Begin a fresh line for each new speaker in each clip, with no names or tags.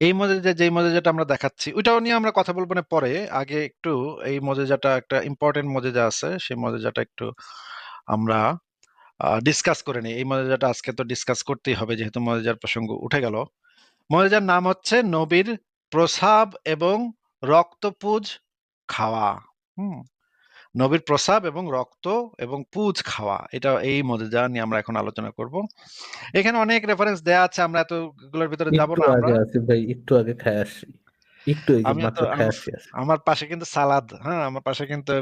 এই মজেজা, যেই মজেজাটা আমরা দেখাচ্ছি, ওইটাও নিয়ে আমরা কথা বলব না পরে। আগে একটু এই মজেজাটা, একটা ইম্পোর্টেন্ট মজেজা আছে। সেই মজেজাটা একটু আমরা ডিসকাস করে নিই এই মজেজাটা আজকে তো ডিসকাস করতেই হবে, যেহেতু মজেজার প্রসঙ্গ উঠে গেল। মজেজার নাম হচ্ছে নবীর প্রসাব এবং রক্তপুজ খাওয়া। হুম? নবীর প্রসাব এবং রক্ত এবং পুজ খাওয়া। এটা এই মজেজা নিয়ে আমরা এখন আলোচনা করব। এখানে অনেক রেফারেন্স দেয়া আছে। আমরা এতগুলোর ভিতরে যাব না
আগে
আমরা।
ভাই একটু আগে খায় আসছি। একটু।
আমার পাশে কিন্তু সালাদ, হ্যাঁ? আমার পাশে কিন্তু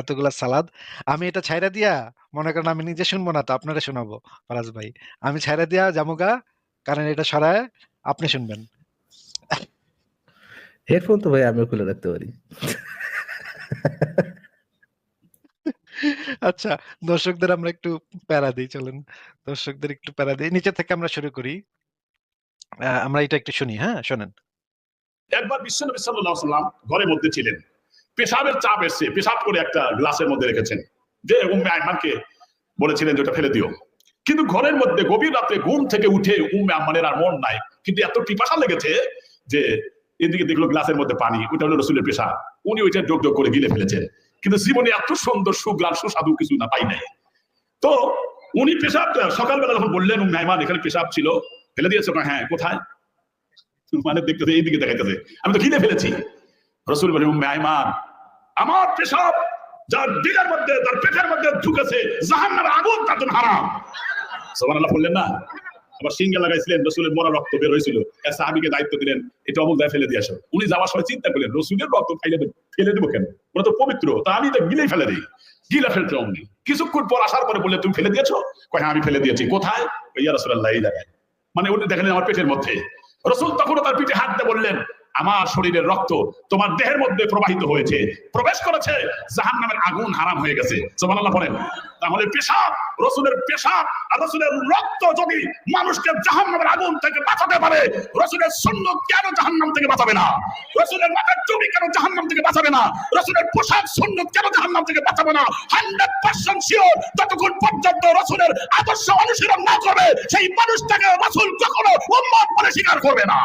এতগুলা সালাদ। আমি এটা ছাইড়া দিয়া মনে করেন আমি নিজে শুনব না তো আপনারে শোনাবো ফারাজ ভাই। আমি ছাইড়া দিয়া যামুগা কারণ এটা সরায় আপনি শুনবেন।
হেডফোন তো ভাই আমি খুলে রাখতে পারি।
আচ্ছা, দর্শকদের আমরা একটু প্যারা দেই চলেন। দর্শকদের একটু প্যারা দেই। নিচে থেকে আমরা শুরু করি। আমরা এটা একটু শুনি, হ্যাঁ? শোনেন।
একবার বিশ্বনবী সাল্লাল্লাহু আলাইহি সাল্লাম ঘরের মধ্যে ছিলেন পেশাবের চাপ এসছে পেশাব করে একটা গ্লাসের মধ্যে রেখেছেন যে উম্মে আইমানকে বলেছিলেন যে ওটা ফেলে দিও কিন্তু ঘরের মধ্যে গভীর রাতে ঘুম থেকে উঠে উম্মে আম্মানের আর মন নাই কিন্তু এত পিপাসা লেগেছে যে এদিকে দেখল গ্লাসের মধ্যে পানি ওটা হলো রসুলের পেশা উনি ওইটা যোগ যোগ করে গিলে ফেলেছেন কিন্তু জীবনে এত সুন্দর সুগ্রাম সুস্বাদু কিছু না, পাই নাই। তো উনি পেশাব, সকালবেলা যখন বললেন আইমান এখানে পেশাব ছিল, ফেলে দিয়েছ হ্যাঁ কোথায়? মানে দেখতেছে এইদিকে দেখাইতেছে। আমি তো খিদে ফেলেছি। রসুল বলে আইমান আমার পেশাব যার দিলের মধ্যে তার পেটের মধ্যে ঢুকেছে, জাহান্নামের আগুন তার জন্য হারাম। সুবহানাল্লাহ বললেন না। আবার সিঙ্গে লাগাইছিলেন, রসুলের মরা রক্ত বের হয়েছিল। সাহাবিকে দায়িত্ব দিলেন, এটা অমুক ফেলে দিয়ে আসো। উনি যাওয়ার সময় চিন্তা করলেন, রসুলের রক্ত খাইলে ফেলে দেবো কেন? ওরা তো পবিত্র, তা আমি তো গিলেই ফেলে দিই। গিলা ফেলতে অমনি কিছুক্ষণ পর আসার পরে বললে, তুমি ফেলে দিয়েছ? কয় হ্যাঁ আমি ফেলে দিয়েছি। কোথায়? ইয়া রসুল্লাহ এই জায়গায়। মানে উনি দেখলেন আমার পেটের মধ্যে। রসুল তখন তার পিঠে হাত দিয়ে বললেন আমার শরীরের রক্ত তোমার দেহের মধ্যে প্রবাহিত হয়েছে। প্রবেশ করেছে জাহান নামের আগুন হারাম হয়ে গেছে। সুবহানাল্লাহ বলেন। তাহলে পেশাব, রসুলের পেশাব আর রসুলের রক্ত যদি মানুষকে জাহান নামের আগুন থেকে বাঁচাতে পারে, রসুলের সুন্নত কেন জাহান নাম থেকে বাঁচাবে না? রসুলের মাথার চুরি কেন জাহান নাম থেকে বাঁচাবে না? রসুলের পোশাক সুন্নত কেন জাহান নাম থেকে বাঁচাবে না? হান্ড্রেড পার্সেন্ট শিওর যতক্ষণ পর্যন্ত রসুলের আদর্শ অনুশীলন না করবে, সেই মানুষটাকে রসুল কখনো উম্মত বলে স্বীকার করবে না।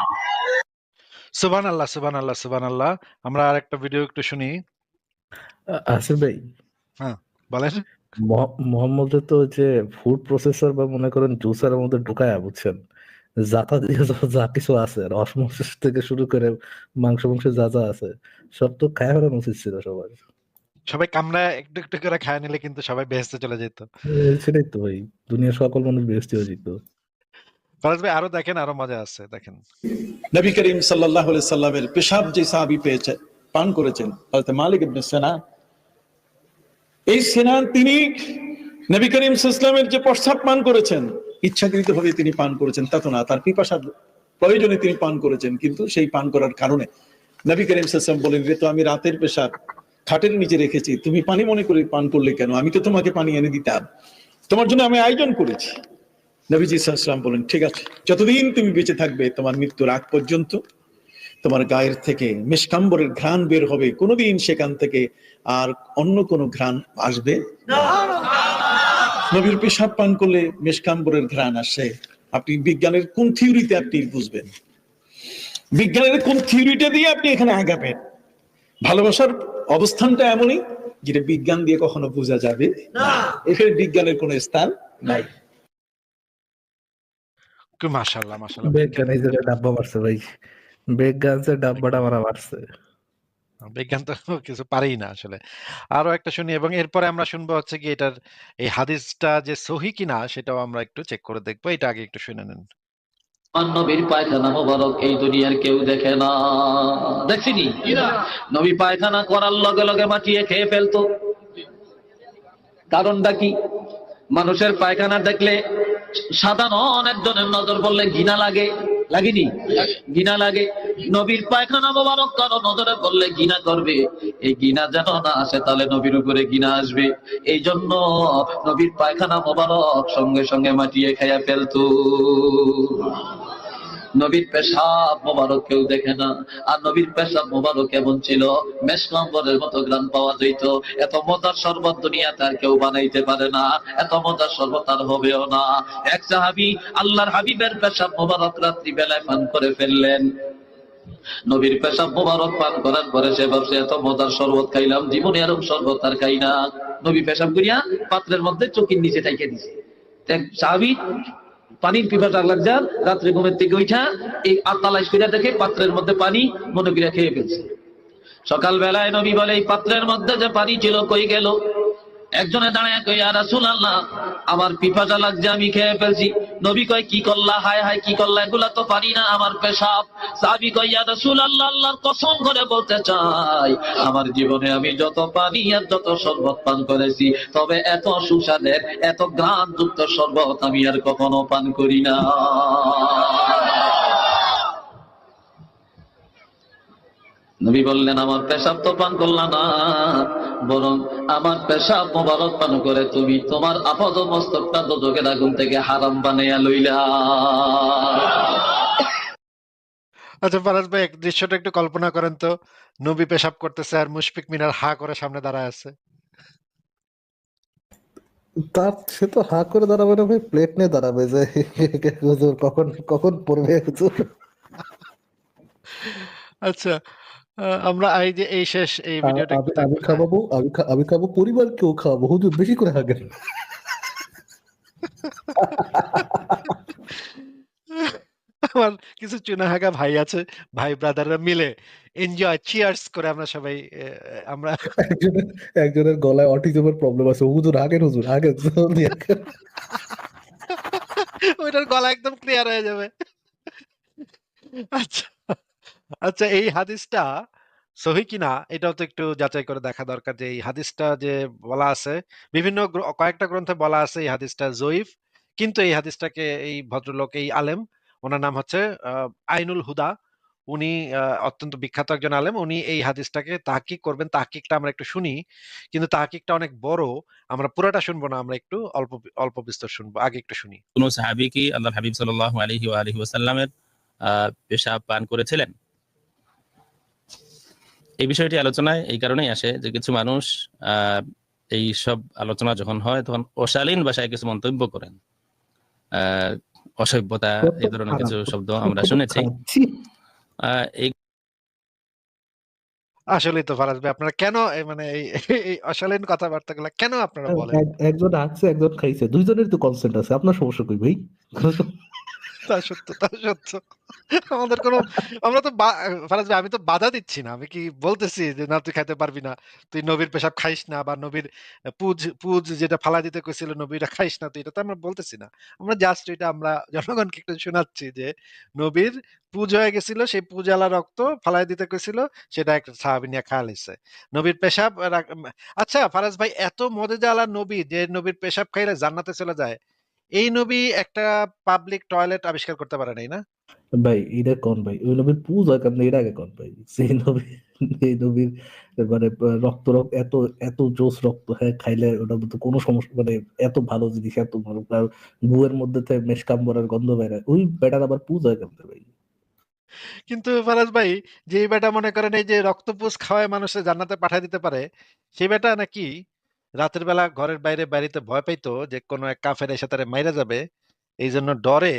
সুবহানাল্লাহ, সুবহানাল্লাহ, সুবহানাল্লাহ। আমরা আরেকটা ভিডিও একটু শুনি।
আসিফ ভাই
হ্যাঁ, বলেন।
মহ মোহাম্মদের তো যে ফুড প্রসেসর বা মনে করেন জুসারের মধ্যে ঢুকায়া বুঝছেন? জাতা দিয়ে যা কিছু আছে থেকে শুরু করে মাংস-মাংস যা, যা আছে সব তো খায়া ফেলানো উচিত ছিল সবার।
সবাই কামড়ায় একটু, একটু করে খায় নিলে কিন্তু সবাই বেহেশতে চলে যেত।
সেটাই তো ভাই। দুনিয়ার সকল মানুষ বেহেশতি হয়ে যেত।
ফারাজ ভাই আরও দেখেন, আরও মজা আছে। দেখেন।
নবী করিম সাল্লাল্লাহু আলাইহি সাল্লামের পেশাব যে পেয়েছে পান করেছেন হযরত মালিক ইবনে এই তিনি নবী করিম সাল্লামের যে পান করেছেন ইচ্ছাকৃতভাবে তিনি পান করেছেন তা তো না তার পিপাসার প্রয়োজনে তিনি পান করেছেন কিন্তু সেই পান করার কারণে নবী করিম সাল্লাম বলেন রে তো আমি রাতের পেশাব খাটের নিচে রেখেছি তুমি পানি মনে করে পান করলে কেন আমি তো তোমাকে পানি এনে দিতাম তোমার জন্য আমি আয়োজন করেছি নবীজি সাল্লাম বলেন ঠিক আছে যতদিন তুমি বেঁচে থাকবে তোমার মৃত্যুর আগ পর্যন্ত তোমার গায়ের থেকে মেশকাম্বরের ঘ্রাণ বের হবে। কোনোদিন সেখান থেকে আর অন্য কোনো ঘ্রাণ আসবে নবীর পেশাব পান করলে মেশকাম্বরের ঘ্রাণ আসে। আপনি বিজ্ঞানের কোন থিওরিতে আপনি বুঝবেন? বিজ্ঞানের কোন থিওরিটা দিয়ে আপনি এখানে আগাবেন? ভালোবাসার অবস্থানটা এমনই যেটা বিজ্ঞান দিয়ে কখনো বোঝা যাবে এখানে বিজ্ঞানের কোনো স্থান নাই।
মাশাআল্লাহ, মাশাআল্লাহ।
ডাব্বা মারছে ভাই। বিজ্ঞান যে ডাব্বাটা মারা মারছে।
বিজ্ঞান তো কিছু পারেই না আসলে। আরও একটা শুনি এবং এরপরে আমরা শুনব হচ্ছে কি এটার এই হাদিসটা যে সহি কিনা সেটাও আমরা একটু চেক করে দেখব। এটা আগে একটু শুনে নেন।
নবীর পায়খানা মোবারক এই দুনিয়ার কেউ দেখে না দেখছিনি নবী পায়খানা করার লগে লগে মাটিয়ে খেয়ে ফেলতো কারণটা কি মানুষের পায়খানা দেখলে সাধারণ একজনের নজর পড়লে ঘৃণা লাগে। লাগেনি? ঘৃণা লাগে। নবীর পায়খানা মোবারক কারও নজরে পড়লে ঘৃণা করবে। এই ঘৃণা যেন না আসে, তাহলে নবীর উপরে ঘৃণা আসবে। এই জন্য নবীর পায়খানা মোবারক সঙ্গে সঙ্গে মাটিয়ে খাইয়া ফেলতো। নবীর পেশাব মোবারক কেউ দেখে না। আর নবীর পেশাব মোবারক কেমন ছিল? মেষকম্বরের মতো গ্রাম পাওয়া যেত এত মজার শরবত দুনিয়াতে আর কেউ বানাইতে পারে না। এত মজার শরবত আর হবেও না। এক সাহাবি আল্লাহর হাবিবের পেশাব মোবারক রাত্রি বেলায় পান করে ফেললেন। নবীর পেশাব মোবারক পান করার পরে সে ভাবছে, এত মজার শরবত খাইলাম, জীবনে এরকম শরবত আর খাই না। নবী পেশাব করিয়া পাত্রের মধ্যে চকির নিচে টাইকে দিছে। সাহাবি পানির পিপা পিপাসা লাগজার রাত্রে ঘুমের থেকে উঠা, এই আত্মালাইশ ফিরা দেখে পাত্রের মধ্যে পানি মনে করিয়া খেয়ে ফেলছে। সকাল বেলায় নবী বলে, এই পাত্রের মধ্যে যে পানি ছিল কই গেল? একজনে দাঁড়ায় কই আর রাসূল আল্লাহ আমার পিপাসা লাগছে, আমি খেয়ে ফেলছি। নবী কয়, কি করলা? হায় হায়, কি করলা? এগুলা তো পারি না আমার পেশাব। সাহাবী কয়, ইয়া রাসূল আল্লাহ আল্লাহর কসম করে বলতে চাই, আমার জীবনে আমি যত পানি আর যত শরবত পান করেছি, তবে এত সুস্বাদের, এত গ্রাম যুক্ত শরবত আমি আর কখনো পান করি না। নবী বললেন, আমার পেশাব তো পান করলা না। বরং আমার পেশাব মোবারক পান করে তুমি তোমার আপাদ মস্তকটা দোদকের আগুন থেকে হারাম বানাইয়া লইলা।
আচ্ছা ফারাজ ভাই এক দৃশ্যটা একটু কল্পনা করেন তো। নবী পেশাব করতেছে আর মুশফিক মিনার হা করে সামনে দাঁড়ায় আছে।
তার সে তো হা করে দাঁড়াবে না ভাই প্লেট নিয়ে দাঁড়াবে যে হুজুর কখন কখন পড়বে হুজুর?
আচ্ছা আমরা এই যে এই শেষ এই ভিডিওটা
আমি খাওয়াবো আমি আমি খাব পরিবারকেও খাওয়াবো হুজুর বেশি করে হাগেন
আমার কিছু চুনাহাগা ভাই আছে ভাই ব্রাদাররা মিলে এনজয় চিয়ার্স করে আমরা সবাই আমরা
একজনের একজনের গলায় অটিজমের প্রবলেম আছে। হুজুর হাগেন হুজুর জলদি
ওইটার গলা একদম ক্লিয়ার হয়ে যাবে। আচ্ছা। আচ্ছা এই হাদিসটা সহি কিনা? এটাও তো একটু যাচাই করে দেখা দরকার যে এই হাদিসটা যে বলা আছে বিভিন্ন কয়েকটা গ্রন্থে বলা আছে এই হাদিসটা জয়ীফ। কিন্তু এই হাদিসটাকে এই ভদ্রলোক এই আলেম ওনার নাম হচ্ছে আইনুল হুদা। উনি অত্যন্ত বিখ্যাত একজন আলেম। উনি এই হাদিসটাকে তাহকিক করবেন। তাহকিকটা আমরা একটু শুনি কিন্তু তাহকিকটা অনেক বড়। আমরা পুরোটা শুনব না আমরা একটু অল্প অল্প বিস্তর শুনব আগে একটু শুনি।
কোন সাহাবি কি আল্লাহ হাবিব সাল্লাল্লাহু আলাইহি ওয়া আলিহি ওয়াসাল্লামের আহ, পেশাব পান করেছিলেন? এই বিষয়টি আলোচনায় এই কারণেই আসে যে কিছু মানুষ আহ, এই সব আলোচনা যখন হয় তখন অশালীন ভাষায় কিছু মন্তব্য করেন। আহ, অসভ্যতা এই ধরনের কিছু শব্দ আমরা শুনেছি। এই
আসলেই তো ফারাজ ভাই আপনারা কেন এই মানে এই এই অশালীন কথাবার্তাগুলো কেন আপনারা বলেন?
একজন হাগছে একজন খাইছে দুইজনের তো কনসেন্ট আছে আপনার সমস্যা কই ভাই?
তা সত্য তা সত্য। আমাদের কোনো, আমরা তো ফারাজ ভাই, আমি তো বাধা দিচ্ছি না। আমি কি বলতেছি যে, না, তুই খাইতে পারবি না। তুই নবীর পেশাব খাইস না বা নবীর পুজ পুজ যেটা ফালা দিতে কইছিল নবীরা খাইস না তুই এটা তো আমরা বলতেছি না। আমরা জাস্ট এটা আমরা জনগণকে একটু শোনাচ্ছি যে, নবীর পুজ হয়ে গেছিল, সেই পূজালা রক্ত ফালাই দিতে কইছিল, সেটা একটা সাহাবি নিয়ে খাওয়া লাইছে। নবীর পেশাব আচ্ছা ফারাজ ভাই, এত মজেদালা নবী যে নবীর পেশাব খাইলে জান্নাতে চলে যায় এই নবী একটা পাবলিক টয়লেট আবিষ্কার করতে পারে নাই না?
ভাই এটা কোন ভাই? ওই নবীর পূজা কেমন এর আগে কোন ভাই? সেই নবী এই নবীর মানে রক্ত রক্ত এত এত জোস রক্ত হ্যাঁ খাইলে ওটা তো কোনো সমস্যা মানে এত ভালো জিনিস এত ভালো আর গুয়ের মধ্যে থেকে মেশকাম্বরের গন্ধ বেরোয় ওই বেটার আবার পূজা কেমন ভাই।
কিন্তু ফারাজ ভাই যে বেটা মনে করেন এই যে রক্তপুষ খাওয়ায় মানুষের জান্নাতে পাঠিয়ে দিতে পারে সেই বেটা নাকি রাতের বেলা ঘরের বাইরে বাড়িতে ভয় পাইতো যে কোনো এক কাফের এসে তারে মাইরা যাবে। এই জন্য ডরে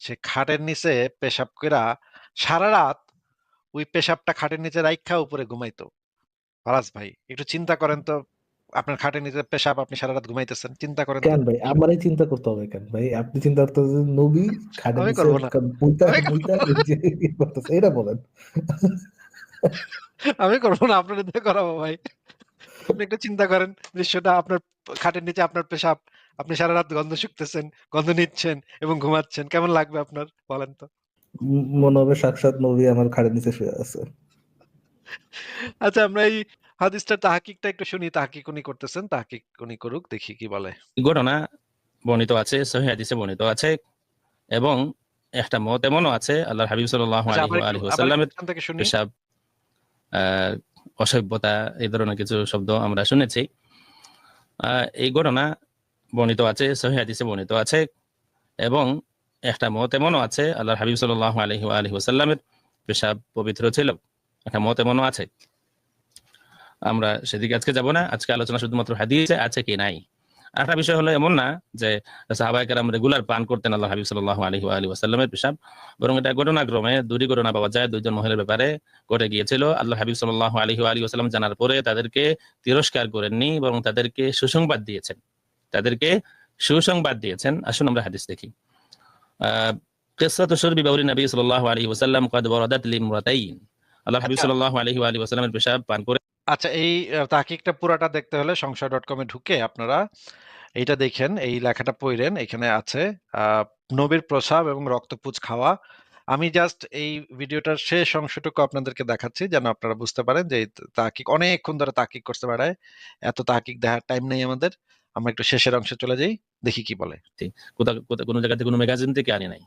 সে খাটের নিচে পেশাব করা সারা রাত ওই পেশাবটা খাটের নিচে রাইখা উপরে ঘুমাইতো। ফারাজ ভাই একটু চিন্তা করেন তো আপনার খাটের নিচে পেশাব আপনি সারা রাত ঘুমাইতেছেন চিন্তা করেন
কেন ভাই? আমারই চিন্তা করতে হবে কেন ভাই? আপনি চিন্তা করতেছেন নবী খাটে
আমি
নিচে
করব না।
বুইতা বুইতা এই যে ই করতেছে, এটা বলেন।
আমি করব না আপনার দিয়ে করাবো ভাই। আপনি একটু চিন্তা করেন দৃশ্যটা আপনার খাটের নিচে আপনার পেশাব। আপনি সারা রাত গন্ধ শুকতেছেন গন্ধ নিচ্ছেন এবং ঘুমাচ্ছেন। কেমন লাগবে আপনার বলেন তো?
মনে হবে সাক্ষাৎ নবী আমার খাটের নিচে শুয়ে আছে।
আচ্ছা আমরা এই হাদিসটা তাহাকিকটা একটু শুনি। তাহাকিক উনি করতেছেন তাহাকিক উনি করুক দেখি কি বলে।
ঘটনা বর্ণিত আছে সহি হাদিসে বর্ণিত আছে এবং একটা মত এমনও আছে আল্লাহ হাবিব সাল্লাল্লাহু আলাইহি
আবার
ওয়া আলিহি ওয়াসাল্লামের
থেকে শুনি।
পেশাব। আহ, অসভ্যতা এই ধরনের কিছু শব্দ আমরা শুনেছি। এই ঘটনা বর্ণিত আছে সহিদিসে হাদিসে বর্ণিত আছে এবং একটা মত এমনও আছে আল্লাহ হাবিব সাল আলহি আলহি আসাল্লামের পেশাব পবিত্র ছিল। একটা মত এমনও আছে। আমরা সেদিকে আজকে যাব না, আজকে আলোচনা শুধুমাত্র হাদিসে আছে কি নাই। একটা বিষয় হলো এমন না যে সাহাবাহিকেরাম রেগুলার পান করতেন আল্লাহ হাবিব সাল্লাহ আলহি আলী ওয়াসাল্লামের পেশাব বরং এটা ঘটনাক্রমে দুটি ঘটনা পাওয়া যায় দুইজন মহিলার ব্যাপারে ঘটে গিয়েছিল আল্লাহ হাবিব সাল্লাহ আলহি আলী ওয়াসাল্লাম জানার পরে তাদেরকে তিরস্কার করেননি বরং তাদেরকে সুসংবাদ দিয়েছেন তাদেরকে সুসংবাদ দিয়েছেন আসুন আমরা হাদিস দেখি আহ قصة شرب بول النبي صلى الله عليه وسلم قد وردت لامرتين আল্লাহ হাবিব
আচ্ছা।
সাল্লাহ আলহি আলী ওয়াসাল্লামের পেশাব পান করে
আচ্ছা এই তাকিকটা পুরাটা দেখতে হলে সংশয় ডট কমে ঢুকে আপনারা এইটা দেখেন, এই লেখাটা পড়েন, এখানে আছে নবীর প্রসাব এবং রক্তপুজ খাওয়া। আমি জাস্ট এই ভিডিওটার শেষ অংশটুকু আপনাদেরকে দেখাচ্ছি, যেন আপনারা বুঝতে পারেন যে এই তাহকিক, অনেকক্ষণ ধরে তাকিক করতে বেড়ায়, এত তাকিক দেখার টাইম নেই আমাদের। আমরা একটু শেষের অংশে চলে যাই, দেখি কি বলে।
কোথাও কোনো জায়গা থেকে কোনো ম্যাগাজিন থেকে আনি নাই।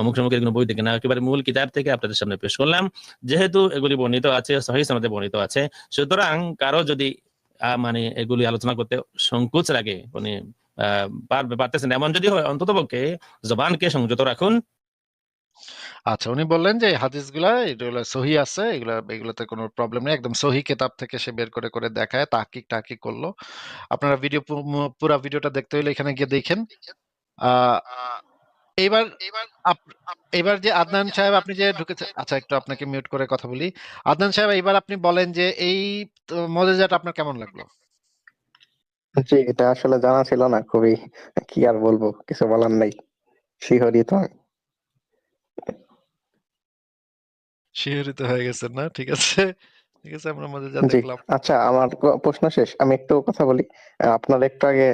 অমুক সমুখের কোনো বই থেকে না, একেবারে মূল কিতাব থেকে আপনাদের সামনে পেশ করলাম। যেহেতু এগুলি বর্ণিত আছে, সহি সনদে বর্ণিত আছে, সুতরাং কারও যদি মানে এগুলি আলোচনা করতে সংকোচ লাগে মানে পারতেছেন এমন যদি হয় অন্তত পক্ষে জবানকে সংযত রাখুন।
আচ্ছা উনি বললেন যে, এই হাদিসগুলা, এগুলো সহি আছে, এগুলা, এগুলোতে কোনো প্রবলেম নেই। একদম সহি কিতাব থেকে সে বের করে করে দেখায়, তাহকিক টাহকিক করল। আপনারা ভিডিও পুরো ভিডিওটা দেখতে হলে এখানে গিয়ে দেখেন। এইবার এবার যে আদনান সাহেব আপনি যে ঢুকেছেন আচ্ছা একটু আপনাকে মিউট করে কথা বলি। আদনান সাহেব, এইবার আপনি বলেন যে, এই মজাজাটা আপনার কেমন লাগল?
জি, এটা আসলে জানা ছিল না, খুবই কি আর বলব, কিছু বলার নাই। শিহরিত।
শিহরিত হয়ে গেছেন না? ঠিক আছে। ঠিক আছে আমরা মজাজা
জি।
দেখলাম
আচ্ছা আমার প্রশ্ন শেষ। আমি একটু কথা বলি। আপনারা একটু আগে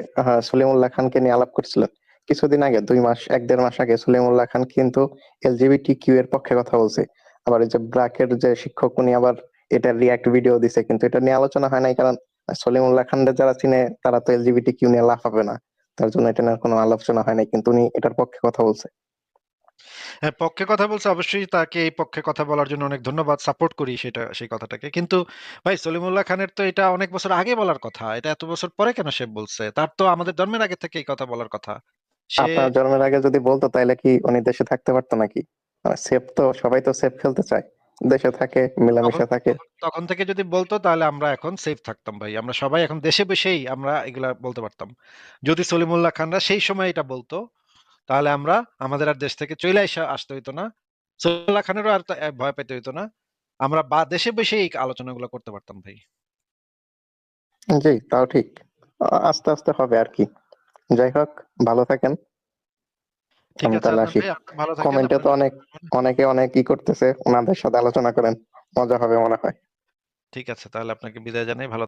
সলিমুল্লাহ খানকে নিয়ে আলাপ করছিলেন। কিছুদিন আগে দুই মাস এক দেড় মাস আগে সলিমুল্লাহ খান কিন্তু এলজিবিটি কিউ এর পক্ষে কথা বলছে। আবার এই যে ব্রাকের যে শিক্ষক উনি আবার এটা রিয়াক্ট ভিডিও দিছে। কিন্তু এটা নিয়ে আলোচনা হয় নাই কারণ সলিমুল্লাহ খানদের যারা চিনে তারা তো এলজিবিটি কিউ নিয়ে লাফাবে না। তার জন্য এটা নিয়ে কোনো আলোচনা হয় নাই। কিন্তু উনি এটার পক্ষে কথা বলছে।
হ্যাঁ পক্ষে কথা বলছে অবশ্যই তাকে এই পক্ষে কথা বলার জন্য অনেক ধন্যবাদ সাপোর্ট করি সেটা সেই কথাটাকে। কিন্তু ভাই সলিমুল্লাহ খানের তো এটা অনেক বছর আগে বলার কথা এটা এত বছর পরে কেন সে বলছে? তার তো আমাদের জন্মের আগে থেকে এই কথা বলার কথা। সে
আপনার জন্মের আগে যদি বলতো তাহলে কি উনি দেশে থাকতে পারতো নাকি? সেফ তো সবাই তো সেফ খেলতে চায়। দেশে থাকে মিলামিশা থাকে।
তখন থেকে যদি বলতো তাহলে আমরা এখন সেফ থাকতাম ভাই। আমরা সবাই এখন দেশে বসেই আমরা এগুলা বলতে পারতাম। যদি সলিমুল্লাহ খানরা সেই সময় এটা বলতো তাহলে আমরা আমাদের আর দেশ থেকে চলে আসা আসতে হইতো না। সলিমুল্লাহ খানেরও আর ভয় পেতে হইতো না। আমরা বা দেশে বসেই এই আলোচনাগুলো করতে পারতাম ভাই।
জি তাও ঠিক। আস্তে আস্তে হবে আর কি। যাই হোক ভালো থাকেন।
ঠিক
আমি তাহলে আসি।
ভালো থাকেন
কমেন্টে তো অনেক অনেকে অনেক ই করতেছে ওনাদের সাথে আলোচনা করেন। মজা হবে মনে হয়।
ঠিক আছে তাহলে আপনাকে বিদায় জানাই। ভালো